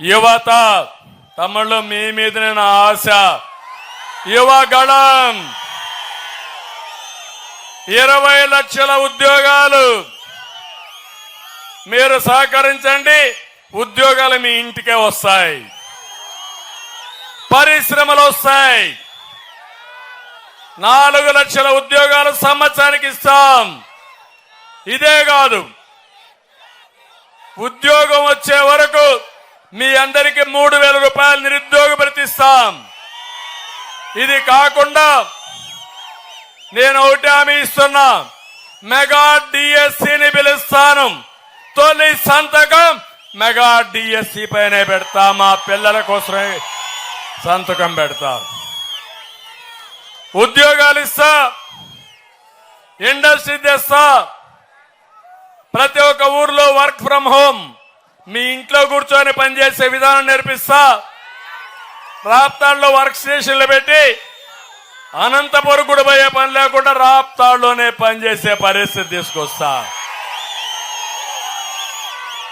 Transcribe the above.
యువత తమ్ముళ్ళు మీ మీద నా ఆశ. యువగళం ఇరవై లక్షల ఉద్యోగాలు. మీరు సహకరించండి ఉద్యోగాలు మీ ఇంటికే వస్తాయి. పరిశ్రమలు వస్తాయి. నాలుగు లక్షల ఉద్యోగాలు సంవత్సరానికి ఇస్తాం. ఇదే కాదు ఉద్యోగం వచ్చే వరకు మీ అందరికి మూడు వేల రూపాయలు నిరుద్యోగ ప్రతిస్తాం ఇది కాకుండా నేను ఒకటి హామీ ఇస్తున్నా. మెగా డిఎస్సిని పిలుస్తాను. తొలి సంతకం మెగా డిఎస్సి పైనే పెడతా. మా పిల్లల కోసమే సంతకం పెడతా. ఉద్యోగాలు ఇస్తా. ఇండస్ట్రీ తెస్తా. ప్రతి ఒక్క ఊర్లో వర్క్ ఫ్రం హోమ్. మీ ఇంట్లో కూర్చొని పనిచేసే విధానం నేర్పిస్తా. రాప్తాడులో వర్క్ స్టేషన్లు పెట్టి అనంతపురం కూడా పోయే పని లేకుండా రాప్తాడులోనే పనిచేసే పరిస్థితి తీసుకొస్తా.